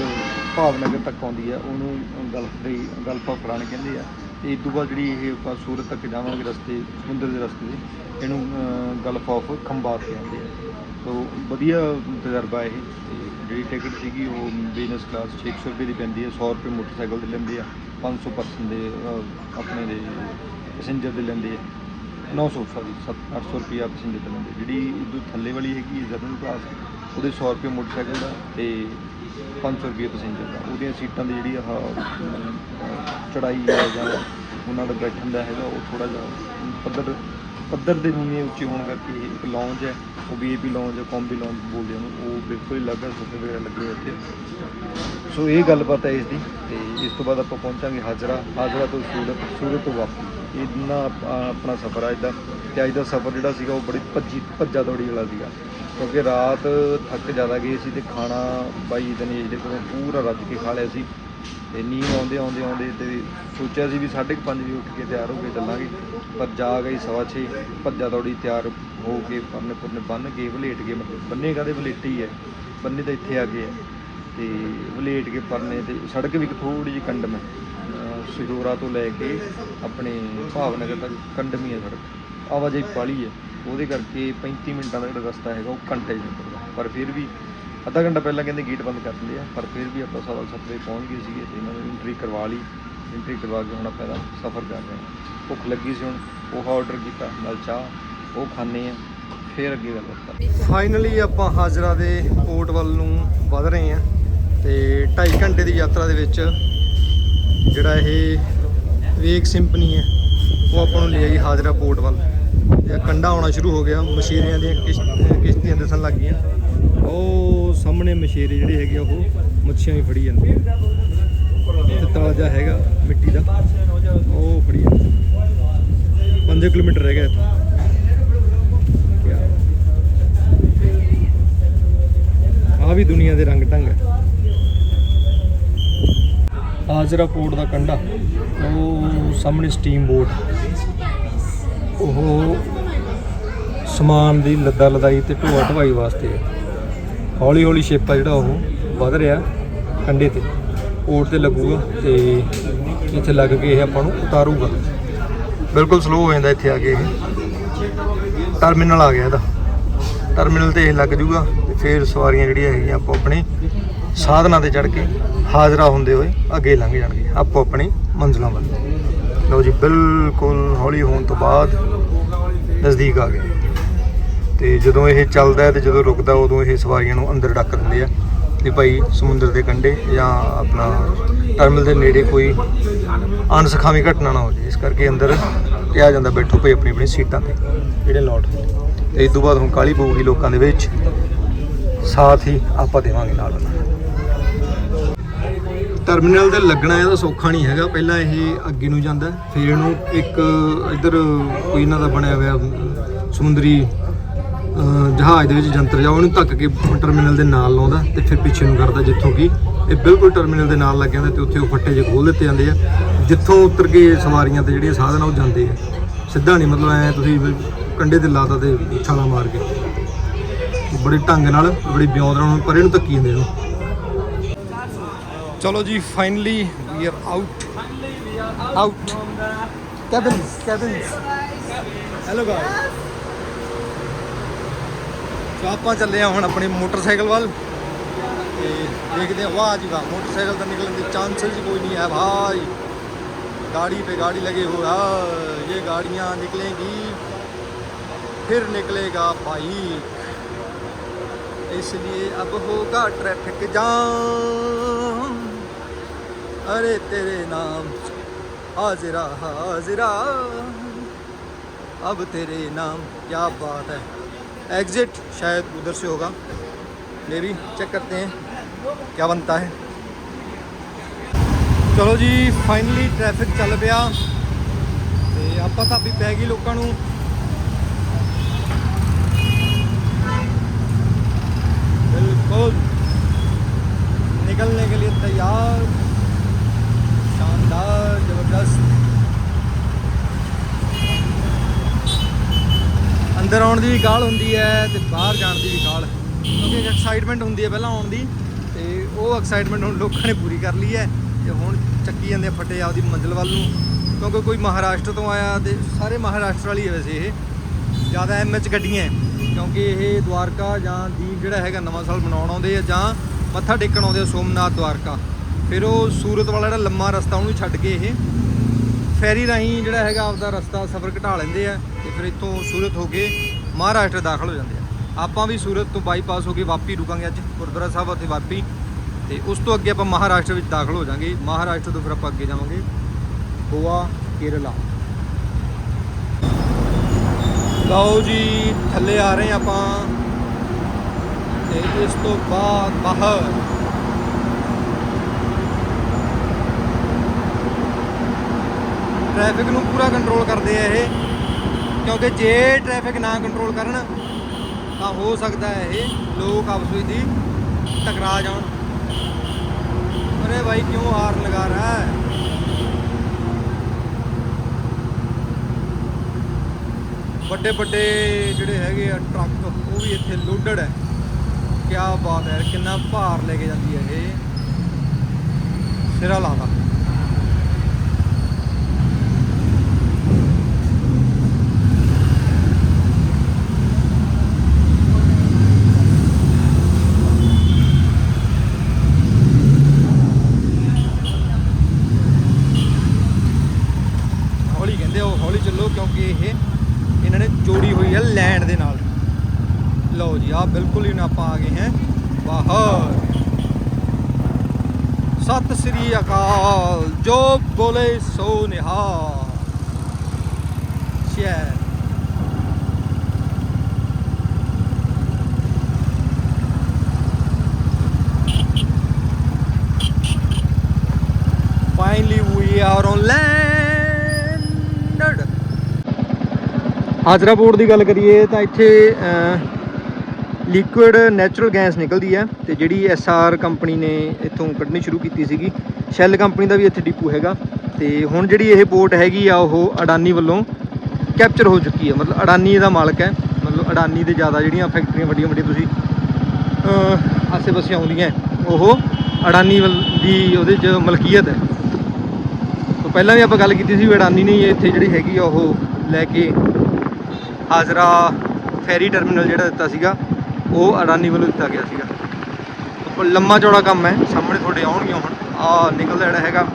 ਭਾਵਨਗਰ ਤੱਕ ਆਉਂਦੀ ਹੈ ਉਹਨੂੰ ਗਲਫ ਦੇ ਗਲਫ ਆਫ ਰਾਣ ਕਹਿੰਦੇ ਆ। ਤੇ ਇਸ ਤੋਂ ਬਾਅਦ ਜਿਹੜੀ ਇਹ ਆਪਾਂ ਸੂਰਤ ਤੱਕ ਜਾਵਾਂਗੇ ਰਸਤੇ ਸਮੁੰਦਰ ਦੇ ਰਸਤੇ ਦੇ ਇਹਨੂੰ ਅ, ਗਲਫ ਆਫ ਖੰਬਾਤ ਕਹਿੰਦੇ ਆ। ਸੋ ਵਧੀਆ ਤਜਰਬਾ ਇਹ ਤੇ ਜਿਹੜੀ ਟਿਕਟ ਸੀਗੀ ਉਹ ਬਿਜ਼ਨਸ ਕਲਾਸ 600 ਰੁਪਏ ਦੀ ਪੈਂਦੀ ਹੈ 100 ਰੁਪਏ ਮੋਟਰਸਾਈਕਲ ਦੇ ਲੈਂਦੇ ਆ 500 ਪਰਸਨ ਦੇ ਆਪਣੇ ਦੇ ਪੈਸੇਂਜਰ ਦੇ ਲੈਂਦੇ ਆ। 900 ਸੌਰੀ 800 ਰੁਪਿਆ ਪੈਸੇਂਜਰ ਦੇ ਲੈਂਦੇ ਜਿਹੜੀ ਇਦੋਂ ਥੱਲੇ ਵਾਲੀ ਹੈਗੀ ਜਨਰਲ ਕਲਾਸ ਉਹਦੇ 100 ਰੁਪਏ ਮੋਟਰਸਾਈਕਲ ਦਾ ਤੇ 500 ਰੁਪਏ ਪੈਸੇਂਜਰ ਦਾ। ਉਹਦੀਆਂ ਸੀਟਾਂ ਦੀ ਜਿਹੜੀ ਆਹ ਚੜਾਈ ਹੈ ਜਾਂ ਉਹਨਾਂ ਦਾ ਬੈਠਣ ਦਾ ਹੈਗਾ, ਉਹ ਥੋੜਾ ਜਿਹਾ ਪੱਧਰ ਪੱਧਰ ਦੇ ਨੀਵੇਂ ਉੱਚੇ ਹੋਣ ਕਰਕੇ ਇਹ ਇੱਕ ਲੌਂਜ ਹੈ। ਉਹ ਵੀਆਈਪੀ ਲੌਂਜ ਹੈ ਕੰਬੀ ਲੌਂਜ ਬੋਲਦੇ ਉਹਨੂੰ। ਉਹ ਬਿਲਕੁਲ ਹੀ ਅਲੱਗ ਹੈ ਸੋਫੇ ਵਗੈਰਾ ਲੱਗੇ ਹੋਏ ਇੱਥੇ। ਸੋ ਇਹ ਗੱਲਬਾਤ ਹੈ ਇਸ ਦੀ ਤੇ ਇਸ ਤੋਂ ਬਾਅਦ ਆਪਾਂ ਪਹੁੰਚਾਂਗੇ ਹਾਜਰਾ। ਹਾਜਰਾ ਤੋਂ ਸੂਰਤ ਸੂਰਤ ਤੋਂ ਵਾਪਸ। ਇੰਨਾ ਆਪਣਾ ਸਫ਼ਰ ਆ ਇੱਦਾਂ। ਤੇ ਅੱਜ ਦਾ ਸਫ਼ਰ ਜਿਹੜਾ ਸੀਗਾ ਉਹ ਬੜੀ ਭੱਜੀ, ਭੱਜਾ ਦੌੜੀ ਵਾਲਾ ਸੀਗਾ। ਕਿਉਂਕਿ ਰਾਤ ਥੱਕ ਜ਼ਿਆਦਾ ਗਏ ਸੀ ਤੇ ਖਾਣਾ ਬਾਈ ਦਿਨੇਸ਼ ਦੇ ਕੋਲੋਂ ਪੂਰਾ ਰੱਜ ਕੇ ਖਾ ਲਿਆ ਸੀ। ਤੇ ਨੀਂਦ ਆਉਂਦੇ ਆਉਂਦੇ ਆਉਂਦੇ ਤੇ ਸੋਚਿਆ ਸੀ ਵੀ 5:30 ਵਜੇ ਉੱਠ ਕੇ ਤਿਆਰ ਹੋ ਕੇ ਚੱਲਾਂਗੇ। ਪਰ ਜਾ ਗਈ ਸਵਾ ਛੇ, ਭੱਜਾ ਦੌੜੀ ਤਿਆਰ ਹੋ ਕੇ ਪਰਨੇ ਪੁਰਨੇ ਬੰਨ ਕੇ ਵਲੇਟ ਕੇ ਮਤਲਬ ਬੰਨੇ ਕਾਦੇ ਵਲੇਟੇ ਹੀ ਹੈ। ਬੰਨੇ ਤਾਂ ਇੱਥੇ ਆ ਗਏ ਹੈ ਤੇ ਵਲੇਟ ਕੇ ਪਰਨੇ ਤੇ ਸੜਕ ਵੀ ਇੱਕ ਥੋੜੀ ਜਿਹੀ ਕੰਡਮ ਹੈ। ਅਹ ਸਿਜੋਰਾ ਤੋਂ ਲੈ ਕੇ ਆਪਣੇ ਭਾਵਨਗਰ ਤੱਕ ਕੰਡਮੀ ਹੈ ਸੜਕ ਆਵਾਜਾਈ ਪਾਲੀ ਹੈ। ਉਹਦੇ ਕਰਕੇ 35 ਮਿੰਟਾਂ ਦਾ ਜਿਹੜਾ ਰਸਤਾ ਹੈਗਾ, ਉਹ ਘੰਟੇ 'ਚ ਨਿਕਲਦਾ ਪਰ ਫਿਰ ਵੀ ਅੱਧਾ ਘੰਟਾ ਪਹਿਲਾਂ ਕਹਿੰਦੇ ਗੇਟ ਬੰਦ ਕਰ ਦਿੰਦੇ ਆ, ਪਰ ਫਿਰ ਵੀ ਆਪਾਂ ਸਵਾ ਸੱਤ ਵਜੇ ਪਹੁੰਚ ਗਏ ਸੀਗੇ ਤੇ ਇਹਨਾਂ ਨੇ ਐਂਟਰੀ ਕਰਵਾ ਲਈ। ਐਂਟਰੀ ਕਰਵਾ ਕੇ ਹੁਣ ਆਪਾਂ ਇਹਦਾ ਸਫ਼ਰ ਕਰ ਰਹੇ ਹਾਂ। ਭੁੱਖ ਲੱਗੀ ਸੀ ਹੁਣ, ਉਹ ਆਰਡਰ ਕੀਤਾ, ਨਾਲ ਚਾਹ, ਉਹ ਖਾਣੇ ਆ ਫਿਰ ਅੱਗੇ ਗੱਲ ਕਰਦੇ ਫਾਈਨਲੀ ਆਪਾਂ ਹਾਜ਼ਰਾ ਦੇ ਪੋਰਟ ਵੱਲ ਨੂੰ ਵਧ ਰਹੇ ਹਾਂ ਤੇ 2.5 ਘੰਟੇ ਦੀ ਯਾਤਰਾ ਦੇ ਵਿੱਚ ਜਿਹੜਾ ਇਹ ਵੇਕ ਸਿੰਪਨੀ ਹੈ, ਉਹ ਆਪਾਂ ਨੂੰ ਲੈ ਆਈ ਹਾਜ਼ਰਾ ਪੋਰਟ ਵੱਲ। ਤੇ ਕੰਡਾ ਆਉਣਾ ਸ਼ੁਰੂ ਹੋ ਗਿਆ ਮਸ਼ੀਰੀਆਂ ਦੀਆਂ ਕਿਸ਼ਤ- ਕਿਸ਼ਤੀਆਂ ਦਿਸਣ ਲੱਗ ਗਈਆਂ। ਉਹ ਸਾਹਮਣੇ ਮਸ਼ੀਰੇ ਜਿਹੜੇ ਹੈਗੇ ਆ, ਉਹ ਮੱਛੀਆਂ ਹੀ ਫੜੀ ਜਾਂਦੇ ਆ ਤੇ ਤਾਜ਼ਾ ਹੈਗਾ ਮਿੱਟੀ ਦਾ। ਉਹ ਫੜੀ ਜਾਂਦੇ 5 ਕਿਲੋਮੀਟਰ ਰਹਿ ਗਿਆ ਇੱਥੋਂ। ਕਿਆ ਆ ਵੀ ਦੁਨੀਆ ਦੇ ਰੰਗ ਢੰਗ ਹੈ। ਹਾਜ਼ਰਾ ਕੋਟ ਦਾ ਕੰਡਾ, ਉਹ ਸਾਹਮਣੇ ਸਟੀਮ ਬੋਟ ਉਹ ਸਮਾਨ ਦੀ ਲੱਦਾ ਲਦਾਈ ਤੇ ਢੋਆ ਢਵਾਈ ਵਾਸਤੇ ਹੈ ਹੌਲੀ ਹੌਲੀ ਸ਼ੇਪਾ ਜਿਹੜਾ ਉਹ ਵਧ ਰਿਹਾ ਕੰਡੇ ਤੇ ਕੋਟ ਤੇ ਲੱਗੂਗਾ ਤੇ ਇੱਥੇ ਲੱਗ ਕੇ ਇਹ ਆਪਾਂ ਨੂੰ ਉਤਾਰੂਗਾ। ਬਿਲਕੁਲ ਸਲੋ ਹੋ ਜਾਂਦਾ ਇੱਥੇ ਆ ਕੇ ਇਹ। ਟਰਮੀਨਲ ਆ ਗਿਆ ਇਹਦਾ। ਟਰਮੀਨਲ ਤੇ ਇਹ ਲੱਗ ਜੂਗਾ ਤੇ ਫਿਰ ਸਵਾਰੀਆਂ ਜਿਹੜੀਆਂ ਹੈਗੀਆਂ, ਆਪਾਂ ਆਪਣੇ ਸਾਧਨਾਂ ਤੇ ਚੜ ਕੇ ਹਾਜ਼ਰਾ ਹੁੰਦੇ ਹੋਏ ਅੱਗੇ ਲੰਘ ਜਾਣਗੇ। ਆਪੋ ਆਪਣੀ ਮੰਜ਼ਿਲਾਂ ਵੱਲ। ਲਓ ਜੀ, ਬਿਲਕੁਲ ਹੌਲੀ ਹੋਣ ਤੋਂ ਬਾਅਦ ਨਜ਼ਦੀਕ ਆ ਗਏ। ਤੇ ਜਦੋਂ ਇਹ ਚੱਲਦਾ ਹੈ ਤੇ ਜਦੋਂ ਰੁਕਦਾ ਉਦੋਂ ਇਹ ਸਵਾਰੀਆਂ ਨੂੰ ਅੰਦਰ ਡੱਕ ਦਿੰਦੇ ਆ ਵੀ ਭਾਈ ਸਮੁੰਦਰ ਦੇ ਕੰਢੇ ਜਾਂ ਆਪਣਾ ਟਰਮੀਨਲ ਦੇ ਨੇੜੇ ਕੋਈ ਅਣਸਖਾਵੀ ਘਟਨਾ ਨਾ ਹੋ ਜਾਏ। ਇਸ ਕਰਕੇ ਅੰਦਰ ਕਿਹਾ ਜਾਂਦਾ ਬੈਠੋ ਭਾਈ ਆਪਣੀ ਆਪਣੀ ਸੀਟਾਂ ਤੇ, ਜਿਹੜੇ ਲੋਟ ਤੇ ਇਸ ਤੋਂ ਬਾਅਦ ਹੁਣ ਕਾਲੀ ਪਊਗੀ ਲੋਕਾਂ ਦੇ ਵਿੱਚ ਸਾਥ ਹੀ ਆਪਾਂ ਦੇਵਾਂਗੇ ਨਾਲ ਉਹਨਾਂ ਟਰਮੀਨਲ ਤੇ ਲੱਗਣਾ ਇਹਦਾ ਸੌਖਾ ਨਹੀਂ ਹੈਗਾ। ਪਹਿਲਾਂ ਇਹ ਅੱਗੇ ਨੂੰ ਜਾਂਦਾ ਫਿਰ ਇਹਨੂੰ ਇੱਕ ਇੱਧਰ ਕੋਈ ਇਹਨਾਂ ਦਾ ਬਣਿਆ ਹੋਇਆ ਸਮੁੰਦਰੀ ਜਹਾਜ਼ ਦੇ ਵਿੱਚ ਜੰਤਰ ਜਾ ਉਹਨੂੰ ਧੱਕ ਕੇ ਟਰਮੀਨਲ ਦੇ ਨਾਲ ਲਾਉਂਦਾ ਤੇ ਫਿਰ ਪਿੱਛੇ ਨੂੰ ਕਰਦਾ ਜਿੱਥੋਂ ਕਿ ਇਹ ਬਿਲਕੁਲ ਟਰਮੀਨਲ ਦੇ ਨਾਲ ਲੱਗ ਜਾਂਦਾ ਤੇ ਉੱਥੇ ਉਹ ਫੱਟੇ ਜੇ ਖੋਲ ਦਿੱਤੇ ਜਾਂਦੇ ਆ। ਜਿੱਥੋਂ ਉਤਰ ਕੇ ਸਵਾਰੀਆਂ ਤੇ ਜਿਹੜੀਆਂ ਸਾਧਨ ਆ ਉਹ ਜਾਂਦੇ ਆ। ਸਿੱਧਾ ਨਹੀਂ, ਮਤਲਬ ਐ ਤੁਸੀਂ ਵੀ ਕੰਡੇ ਤੇ ਲਾਤਾ ਤੇ ਛਾਲਾ ਮਾਰ ਕੇ। ਬੜੇ ਢੰਗ ਨਾਲ, ਬੜੀ ਬਿਉਂਦ ਨਾਲ ਉਹਨੂੰ ਪਰੇ ਨੂੰ ਧੱਕੀ ਜਾਂਦੇ ਇਹਨੂੰ। ਚਲੋ ਜੀ finally we are out out cabins cabins hello guys so ਆਪਾਂ ਚੱਲੇ ਆ ਹੁਣ ਆਪਣੇ ਮੋਟਰਸਾਈਕਲ ਵੱਲ ਤੇ ਦੇਖਦੇ ਆ ਵਾਹ ਜੀ ਵਾਹ ਮੋਟਰਸਾਈਕਲ ਤਾਂ ਨਿਕਲਣ ਦੇ ਚਾਂਸਸ ਹੀ ਕੋਈ ਨਹੀਂ ਹੈ ਭਾਈ गाड़ी पे गाड़ी लगे हुआ ये गाड़ियाँ निकलेंगी फिर निकलेगा बाइक इसलिए अब होगा ट्रैफिक जाम अरे तेरे नाम हाजिरा हाजिरा अब तेरे नाम क्या बात है एग्जिट शायद उधर से होगा मे भी चेक करते हैं क्या बनता है ਚਲੋ ਜੀ ਫਾਈਨਲੀ ਟ੍ਰੈਫਿਕ ਚੱਲ ਪਿਆ ਤੇ ਆਪਾਂ ਤਾਂ ਵੀ ਪੈ ਗਈ ਲੋਕਾਂ ਨੂੰ बिल्कुल निकलने के लिए तैयार ਜ਼ਬਰਦਸਤ। ਅੰਦਰ ਆਉਣ ਦੀ ਵੀ ਗਾਲ ਹੁੰਦੀ ਹੈ ਤੇ ਬਾਹਰ ਜਾਣ ਦੀ ਵੀ ਗਾਲ। ਕਿਉਂਕਿ ਐਕਸਾਈਟਮੈਂਟ ਹੁੰਦੀ ਹੈ ਪਹਿਲਾਂ ਆਉਣ ਦੀ ਤੇ ਉਹ ਐਕਸਾਈਟਮੈਂਟ ਹੁਣ ਲੋਕਾਂ ਨੇ ਪੂਰੀ ਕਰ ਲਈ ਹੈ ਤੇ ਹੁਣ ਚੱਕੀ ਜਾਂਦੇ ਫੱਟੇ ਆਪਦੀ ਮੰਜ਼ਿਲ ਵੱਲ ਨੂੰ। ਕਿਉਂਕਿ ਕੋਈ ਮਹਾਰਾਸ਼ਟਰ ਤੋਂ ਆਇਆ ਤੇ ਸਾਰੇ ਮਹਾਰਾਸ਼ਟਰ ਵਾਲੀ ਹੈ ਵੈਸੇ ਇਹ। ਜ਼ਿਆਦਾ ਐਮ ਐਚ ਗੱਡੀਆਂ ਕਿਉਂਕਿ ਇਹ ਦਵਾਰਕਾ ਜਾਂ ਦੀਪ ਜਿਹੜਾ ਹੈਗਾ ਨਵਾਂ ਸਾਲ ਮਨਾਉਣ ਆਉਂਦੇ ਆ ਜਾਂ ਮੱਥਾ ਟੇਕਣ ਆਉਂਦੇ ਆ ਸੋਮਨਾਥ ਦਵਾਰਕਾ ਫਿਰ ਉਹ ਸੂਰਤ ਵਾਲਾ ਜਿਹੜਾ ਲੰਮਾ ਰਸਤਾ ਉਹਨੂੰ ਛੱਡ ਕੇ ਇਹ ਫੈਰੀ ਰਾਹੀਂ ਜਿਹੜਾ ਹੈਗਾ ਆਪਦਾ ਰਸਤਾ ਸਫ਼ਰ ਘਟਾ ਲੈਂਦੇ ਆ ਤੇ ਫਿਰ ਇੱਥੋਂ ਸੂਰਤ ਹੋ ਕੇ ਮਹਾਰਾਸ਼ਟਰ ਦਾਖਲ ਹੋ ਜਾਂਦੇ ਆ। ਆਪਾਂ ਵੀ ਸੂਰਤ ਤੋਂ ਬਾਈਪਾਸ ਹੋ ਕੇ ਵਾਪੀ ਰੁਕਾਂਗੇ ਅੱਜ, ਗੁਰਦੁਆਰਾ ਸਾਹਿਬ ਉੱਥੇ ਵਾਪੀ ਤੇ ਉਸ ਤੋਂ ਅੱਗੇ ਆਪਾਂ ਮਹਾਰਾਸ਼ਟਰ ਵਿੱਚ ਦਾਖਲ ਹੋ ਜਾਾਂਗੇ। ਮਹਾਰਾਸ਼ਟਰ ਤੋਂ ਫਿਰ ਆਪਾਂ ਅੱਗੇ ਜਾਵਾਂਗੇ। ਗੋਆ, ਕੇਰਲਾ। ਲਓ ਜੀ, ਥੱਲੇ ਆ ਰਹੇ ਹਾਂ ਆਪਾਂ ਤੇ ਇਸ ਤੋਂ ਬਾਅਦ ਬਾਹਰ। ਟ੍ਰੈਫਿਕ ਨੂੰ ਪੂਰਾ ਕੰਟਰੋਲ ਕਰਦੇ ਆ ਇਹ, ਕਿਉਂਕਿ ਜੇ ਟ੍ਰੈਫਿਕ ਨਾ ਕੰਟਰੋਲ ਕਰਨ, ਤਾਂ ਹੋ ਸਕਦਾ ਹੈ ਇਹ ਲੋਕ ਆਪਸ ਵਿੱਚ ਦੀ ਟਕਰਾ ਜਾਣ। ਅਰੇ ਭਾਈ ਕਿਉਂ ਹਾਰਨ ਲਗਾ ਰਹਾ ਹੈ? ਵੱਡੇ ਵੱਡੇ ਜਿਹੜੇ ਹੈਗੇ ਆ ਟਰੱਕ, ਉਹ ਵੀ ਇੱਥੇ ਲੋਡਡ ਹੈ। ਕੀ ਬਾਤ ਹੈ, ਕਿੰਨਾ ਭਾਰ ਲੈ ਕੇ ਜਾਂਦੀ ਹੈ ਇਹ। ਸਿਰਾ ਲਾਦਾ ਹੌਲੀ ਕਹਿੰਦੇ ਉਹ ਹੌਲੀ ਚੱਲੋ ਕਿਉਂਕਿ ਇਹ ਇਹਨਾਂ ਨੇ ਜੋੜੀ ਹੋਈ ਹੈ ਲੈਂਡ ਦੇ ਨਾਲ ਲਓ ਜੀ ਆ ਬਿਲਕੁਲ ਹੀ ਨਾ ਆਪਾਂ ਆ ਗਏ ਹਾਂ। ਬਾਹਰ ਸਤਿ ਸ੍ਰੀ ਅਕਾਲ ਜੋ ਬੋਲੇ ਸੋ ਨਿਹਾਲ। ਸ਼ੇਰ Finally, we are on landed. ਹਾਜ਼ਰਾ ਬੋਰਡ ਦੀ ਗੱਲ ਕਰੀਏ ਤਾਂ ਇੱਥੇ ਲਿਕੁਇਡ ਨੈਚੁਰਲ ਗੈਸ ਨਿਕਲਦੀ ਹੈ ਤੇ ਜਿਹੜੀ ਐਸਆਰ ਕੰਪਨੀ ਨੇ ਇੱਥੋਂ ਕੱਢਣੀ ਸ਼ੁਰੂ ਕੀਤੀ ਸੀਗੀ। ਸ਼ੈਲ ਕੰਪਨੀ ਦਾ ਵੀ ਇੱਥੇ ਡਿਪੂ ਹੈਗਾ ਤੇ ਹੁਣ ਜਿਹੜੀ ਇਹ ਪੋਰਟ ਹੈਗੀ ਆ, ਉਹ ਅਡਾਨੀ ਵੱਲੋਂ ਕੈਪਚਰ ਹੋ ਚੁੱਕੀ ਹੈ। ਮਤਲਬ ਅਡਾਨੀ ਇਹਦਾ ਮਾਲਕ ਹੈ। ਮਤਲਬ ਅਡਾਨੀ ਦੇ ਜ਼ਿਆਦਾ ਜਿਹੜੀਆਂ ਫੈਕਟਰੀਆਂ ਵੱਡੀਆਂ ਵੱਡੀਆਂ ਤੁਸੀਂ ਆਸੇ-ਪਾਸੇ ਆਉਂਦੀਆਂ ਉਹ ਅਡਾਨੀ ਵੱਲ ਦੀ ਉਹਦੇ 'ਚ ਮਲਕੀਅਤ ਹੈ। ਤੋਂ ਪਹਿਲਾਂ ਵੀ ਆਪਾਂ ਗੱਲ ਕੀਤੀ ਸੀ ਵੀ ਅਡਾਨੀ ਨੇ ਇੱਥੇ ਜਿਹੜੀ ਹੈਗੀ ਆ, ਉਹ ਲੈ ਕੇ ਹਾਜ਼ਰਾ ਫੈਰੀ ਟਰਮੀਨਲ ਜਿਹੜਾ ਦਿੱਤਾ ਸੀਗਾ। ਉਹ ਅਡਾਨੀ ਵੱਲੋਂ ਦਿੱਤਾ ਗਿਆ ਸੀਗਾ। ਲੰਮਾ ਚੌੜਾ ਕੰਮ ਹੈ, ਸਾਹਮਣੇ ਤੁਹਾਡੇ ਆਉਣਗੇ ਹੁਣ। ਆ ਨਿਕਲਦਾ ਜਿਹੜਾ ਹੈਗਾ।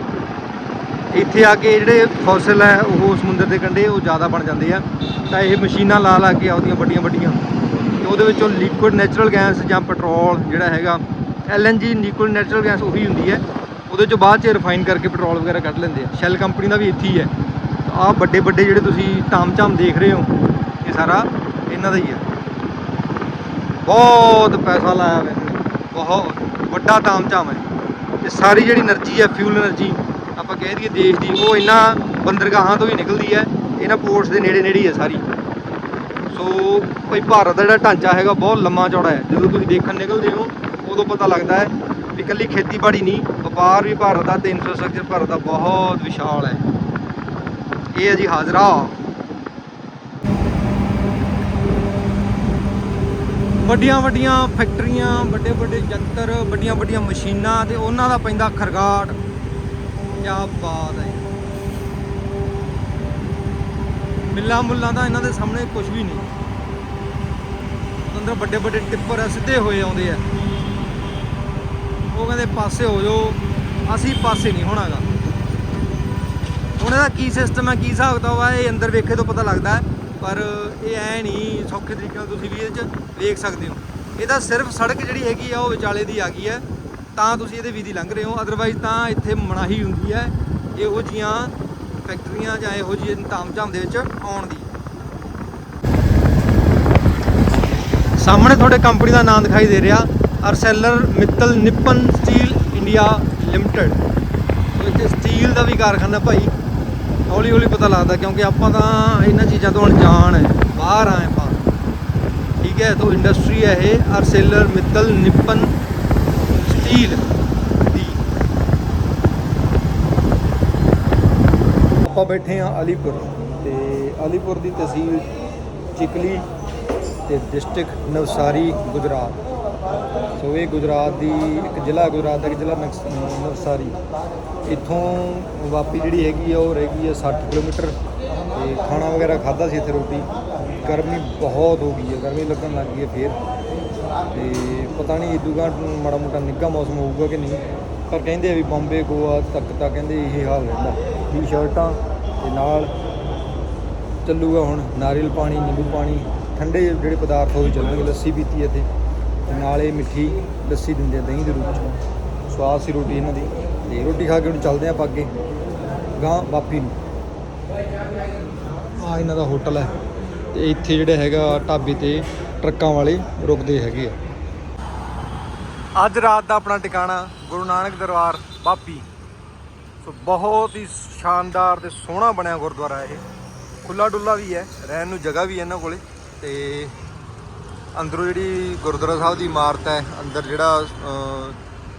ਇੱਥੇ ਆ ਕੇ ਜਿਹੜੇ ਫੋਸਲ ਹੈ, ਉਹ ਸਮੁੰਦਰ ਦੇ ਕੰਢੇ ਉਹ ਜ਼ਿਆਦਾ ਬਣ ਜਾਂਦੇ ਆ। ਤਾਂ ਇਹ ਮਸ਼ੀਨਾਂ ਲਾ ਲਾ ਕੇ ਆਉਂਦੀਆਂ ਵੱਡੀਆਂ ਵੱਡੀਆਂ। ਤੇ ਉਹਦੇ ਵਿੱਚੋਂ ਲਿਕੁਇਡ ਨੈਚੁਰਲ ਗੈਸ ਜਾਂ ਪੈਟਰੋਲ ਜਿਹੜਾ ਹੈਗਾ ਐਲਐਨਜੀ ਲਿਕੁਇਡ ਨੈਚੁਰਲ ਗੈਸ ਉਹੀ ਹੁੰਦੀ ਹੈ। ਉਹਦੇ ਚੋਂ ਬਾਅਦ ਚ ਰਿਫਾਈਨ ਕਰਕੇ ਪੈਟਰੋਲ ਵਗੈਰਾ ਕੱਢ ਲੈਂਦੇ ਆ। ਸ਼ੈਲ ਕੰਪਨੀ ਦਾ ਵੀ ਇੱਥੇ ਹੀ ਹੈ। ਆਹ ਵੱਡੇ ਵੱਡੇ ਜਿਹੜੇ ਤੁਸੀਂ ਤਾਮਝਾਮ ਦੇਖ ਰਹੇ ਹੋ, ਇਹ ਸਾਰਾ ਇਹਨਾਂ ਦਾ ਹੀ ਹੈ। ਬਹੁਤ ਪੈਸਾ ਲਾਇਆ ਵੇ। ਬਹੁਤ। ਵੱਡਾ ਤਾਮ ਝਾਮ ਹੈ। ਤੇ ਸਾਰੀ ਜਿਹੜੀ એનર્ਜੀ ਹੈ ਫਿਊਲ એનર્ਜੀ ਆਪਾਂ ਕਹਿ ਦਈਏ ਦੇਸ਼ ਦੀ, ਉਹ ਇਹਨਾਂ ਬੰਦਰਗਾਹਾਂ ਤੋਂ ਹੀ ਨਿਕਲਦੀ ਹੈ। ਇਹਨਾਂ ਪੋਰਟਸ ਦੇ ਨੇੜੇ ਨੇੜੇ ਹੈ ਸਾਰੀ। ਸੋ ਭਾਈ ਭਾਰਤ ਦਾ ਜਿਹੜਾ ਢਾਂਚਾ ਹੈਗਾ, ਬਹੁਤ ਲੰਮਾ ਚੌੜਾ ਹੈ। ਜਦੋਂ ਤੁਸੀਂ ਦੇਖਣ ਨਿਕਲਦੇ ਹੋ, ਉਦੋਂ ਪਤਾ ਲੱਗਦਾ ਹੈ ਵੀ ਇਕੱਲੀ ਖੇਤੀਬਾੜੀ ਨਹੀਂ, ਵਪਾਰ ਵੀ ਭਾਰਤ ਦਾ, ਤੇ ਇਨਫਰਾਸਟ੍ਰਕਚਰ ਭਾਰਤ ਦਾ ਬਹੁਤ ਵਿਸ਼ਾਲ ਹੈ। ਇਹ ਹੈ ਜੀ ਹਾਜ਼ਰਾ। ਵੱਡੀਆਂ ਵੱਡੀਆਂ ਫੈਕਟਰੀਆਂ ਵੱਡੇ ਵੱਡੇ ਯੰਤਰ ਵੱਡੀਆਂ ਵੱਡੀਆਂ ਮਸ਼ੀਨਾਂ ਤੇ ਉਹਨਾਂ ਦਾ ਪੈਂਦਾ ਖਰਗਾਟ। ਕੀ ਬਾਤ ਹੈ ਮਿੱਲਾਂ ਮੁੱਲਾਂ ਦਾ ਇਹਨਾਂ ਦੇ ਸਾਹਮਣੇ ਕੁਝ ਵੀ ਨਹੀਂ। ਅੰਦਰ ਵੱਡੇ ਵੱਡੇ ਟਿੱਪਰ ਸਿੱਧੇ ਹੋਏ ਆਉਂਦੇ ਆ। ਉਹ ਕਹਿੰਦੇ ਪਾਸੇ ਹੋ ਜਾਓ, ਅਸੀਂ ਪਾਸੇ ਨਹੀਂ ਹੋਣਾਗਾ। ਹੁਣ ਇਹਦਾ ਕੀ ਸਿਸਟਮ ਹੈ, ਕੀ ਹਿਸਾਬ ਕਿਤਾਬ ਹੈ, ਇਹ ਅੰਦਰ ਵੇਖੇ ਤੋਂ ਪਤਾ ਲੱਗਦਾ ਹੈ। ਪਰ ਇਹ ਐ ਨਹੀਂ, ਸੌਖੇ ਤਰੀਕੇ ਨਾਲ ਤੁਸੀਂ ਵੀ ਇਹਦੇ 'ਚ ਵੇਖ ਸਕਦੇ ਹੋ। ਇਹ ਤਾਂ ਸਿਰਫ ਸੜਕ ਜਿਹੜੀ ਹੈਗੀ ਆ, ਉਹ ਵਿਚਾਲੇ ਦੀ ਆ ਗਈ ਹੈ। ਤਾਂ ਤੁਸੀਂ ਇਹਦੇ ਵੀਦੀ ਲੰਘ ਰਹੇ ਹੋ। ਅਦਰਵਾਈਜ਼ ਤਾਂ ਇੱਥੇ ਮਨਾਹੀ ਹੁੰਦੀ ਹੈ ਇਹੋ ਜੀਆਂ ਫੈਕਟਰੀਆਂ ਜਾਂ ਇਹੋ ਜਿਹੇ ਤਾਮਝਾਮ ਦੇ ਵਿੱਚ ਆਉਣ ਦੀ। ਸਾਹਮਣੇ ਤੁਹਾਡੇ ਕੰਪਨੀ ਦਾ ਨਾਮ ਦਿਖਾਈ ਦੇ ਰਿਹਾ Arcelor Mittal Nippon steel India limited ਇੱਥੇ ਸਟੀਲ ਦਾ ਵੀ ਕਾਰਖਾਨਾ ਭਾਈ। ਹੌਲੀ ਹੌਲੀ ਪਤਾ ਲੱਗਦਾ ਕਿਉਂਕਿ ਆਪਾਂ ਤਾਂ ਇਹਨਾਂ ਚੀਜ਼ਾਂ ਤੋਂ ਅਣਜਾਣ ਹੈ, ਬਾਹਰ ਆਏ ਆਪਾਂ। ਠੀਕ ਹੈ, ਤਾਂ ਇੰਡਸਟਰੀ ਹੈ ਇਹ ਅਰਸੈਲਰ ਮਿੱਤਲ ਨਿਪਨ ਸਟੀਲ ਦੀ। ਆਪਾਂ ਬੈਠੇ ਆ ਅਲੀਪੁਰ ਤੇ ਅਲੀਪੁਰ ਦੀ ਤਹਿਸੀਲ ਚਿਕਲੀ ਤੇ ਡਿਸਟ੍ਰਿਕਟ ਨਵਸਾਰੀ, ਗੁਜਰਾਤ। ਸੋ ਇਹ ਗੁਜਰਾਤ ਦੀ ਇੱਕ ਜ਼ਿਲ੍ਹਾ ਗੁਜਰਾਤ ਦਾ ਇੱਕ ਜ਼ਿਲ੍ਹਾ ਨਕਸ- ਨਵਸਾਰੀ ਇੱਥੋਂ ਵਾਪੀ ਜਿਹੜੀ ਹੈਗੀ ਆ, ਉਹ ਰਹਿ ਗਈ ਆ 60 ਕਿਲੋਮੀਟਰ। ਤੇ ਖਾਣਾ ਵਗੈਰਾ ਖਾਦਾ ਸੀ ਇੱਥੇ ਰੋਟੀ। ਗਰਮੀ ਬਹੁਤ ਹੋ ਗਈ ਹੈ ਗਰਮੀ ਲੱਗਣ ਲੱਗ ਗਈ ਹੈ ਫੇਰ। ਤੇ ਪਤਾ ਨਹੀਂ ਇਦੂਗਾ ਮਾੜਾ ਮੋਟਾ ਨਿੱਘਾ ਮੌਸਮ ਹੋਊਗਾ ਕਿ ਨਹੀਂ। ਪਰ ਕਹਿੰਦੇ ਆ ਵੀ ਬੰਬੇ, ਗੋਆ ਤੱਕ ਤਾਂ ਕਹਿੰਦੇ ਇਹ ਹਾਲ ਰਹਿੰਦਾ। ਟੀ ਸ਼ਰਟਾਂ ਤੇ ਨਾਲ ਚੱਲੂਗਾ ਹੁਣ ਨਾਰੀਅਲ ਪਾਣੀ, ਨਿੰਬੂ ਪਾਣੀ। ਠੰਡੇ ਜਿਹੜੇ ਪਦਾਰਥ ਉਹ ਵੀ ਚੱਲਣਗੇ, ਲੱਸੀ ਪੀਤੀ ਇੱਥੇ। ਤੇ ਨਾਲ ਮਿੱਠੀ ਲੱਸੀ ਦਿੰਦੇ ਆ ਦਹੀਂ ਦੇ ਰੂਪ ਚ। ਸਵਾਦ ਸੀ ਰੋਟੀ ਇਹਨਾਂ ਦੀ। ਤੇ ਰੋਟੀ ਖਾ ਕੇ ਹੁਣ ਚੱਲਦੇ ਆਪਾਂ ਅੱਗੇ। ਗਾਂ ਬਾਪੀ ਨੂੰ। ਆ ਇਹਨਾਂ ਦਾ ਹੋਟਲ ਹੈ। ਤੇ ਇੱਥੇ ਜਿਹੜਾ ਹੈਗਾ ਢਾਬੇ ਤੇ ਟਰੱਕਾਂ ਵਾਲੇ ਰੁਕਦੇ ਹੈਗੇ ਆ। ਅੱਜ ਰਾਤ ਦਾ ਆਪਣਾ ਟਿਕਾਣਾ ਗੁਰੂ ਨਾਨਕ ਦਰਬਾਰ ਬਾਪੀ। ਸੋ ਬਹੁਤ ਹੀ ਸ਼ਾਨਦਾਰ ਤੇ ਸੋਹਣਾ ਬਣਿਆ ਗੁਰਦੁਆਰਾ ਇਹ। ਖੁੱਲਾ ਡੁੱਲਾ ਵੀ ਹੈ। ਰਹਿਣ ਨੂੰ ਜਗ੍ਹਾ ਵੀ ਹੈ ਇਹਨਾਂ ਕੋਲੇ। ਤੇ ਅੰਦਰੋਂ ਜਿਹੜੀ ਗੁਰਦੁਆਰਾ ਸਾਹਿਬ ਦੀ ਇਮਾਰਤ ਹੈ, ਅੰਦਰ ਜਿਹੜਾ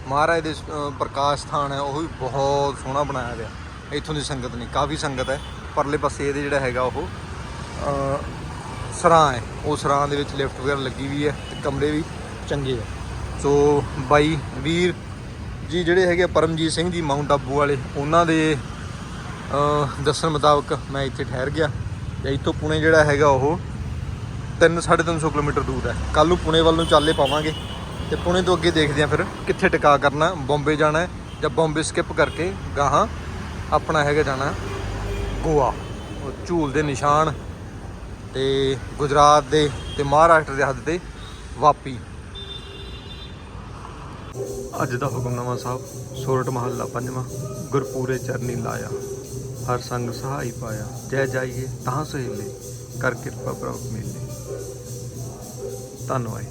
ਮਹਾਰਾਜ ਦੇ ਪ੍ਰਕਾਸ਼ ਸਥਾਨ ਹੈ, ਉਹ ਵੀ ਬਹੁਤ ਸੋਹਣਾ ਬਣਾਇਆ ਗਿਆ ਇੱਥੋਂ ਦੀ ਸੰਗਤ ਨਹੀਂ, ਕਾਫੀ ਸੰਗਤ ਹੈ। ਪਰਲੇ ਪਾਸੇ ਇਹਦੇ ਜਿਹੜਾ ਹੈਗਾ ਉਹ ਸਰਾਂ ਹੈ। ਉਹ ਸਰਾਂ ਦੇ ਵਿੱਚ ਲਿਫਟ ਵਗੈਰਾ ਲੱਗੀ ਵੀ ਹੈ ਤੇ ਕਮਰੇ ਵੀ ਚੰਗੇ ਆ ਸੋ ਬਾਈ ਵੀਰ ਜੀ ਜਿਹੜੇ ਹੈਗੇ ਆ ਪਰਮਜੀਤ ਸਿੰਘ ਜੀ, ਮਾਊਂਟ ਆਬੂ ਵਾਲੇ, ਉਹਨਾਂ ਦੇ ਦੱਸਣ ਮੁਤਾਬਕ ਮੈਂ ਇੱਥੇ ਠਹਿਰ ਗਿਆ। ਤੇ ਇੱਥੋਂ ਪੁਣੇ ਜਿਹੜਾ ਹੈਗਾ ਉਹ 3 350 ਕਿਲੋਮੀਟਰ ਦੂਰ ਹੈ। ਕੱਲ ਨੂੰ ਪੁਣੇ ਵੱਲ ਨੂੰ ਚਾਲੇ ਪਾਵਾਂਗੇ ਤੇ ਪੁਣੇ ਤੋਂ ਅੱਗੇ ਦੇਖਦੇ ਆ ਫਿਰ ਕਿੱਥੇ ਟਿਕਾ ਕਰਨਾ, ਬੰਬੇ ਜਾਣਾ ਹੈ ਜਾਂ ਬੰਬੇ ਸਕਿਪ ਕਰਕੇ ਗਾਹਾਂ ਆਪਣਾ ਹੈਗਾ ਜਾਣਾ ਗੋਆ। ਝੂਲ ਦੇ ਨਿਸ਼ਾਨ ਤੇ ਗੁਜਰਾਤ ਦੇ ਤੇ ਮਹਾਰਾਸ਼ਟਰ ਦੇ ਹੱਦ ਤੇ ਵਾਪੀ। ਅੱਜ ਦਾ ਹੁਕਮਨਾਮਾ ਸਾਹਿਬ ਸੋਰਠ ਮਹੱਲਾ ਪੰਜਵਾਂ, ਗੁਰਪੂਰੇ ਚਰਨੀ ਲਾਇਆ। ਹਰ ਸੰਗ ਸਹਾਈ ਪਾਇਆ, ਜੈ ਜਾਈਏ ਤਾਂ ਸਹੇਲੇ, ਕਰ ਕਿਰਪਾ ਪ੍ਰਭ ਮੇਲੇ। Tá noite.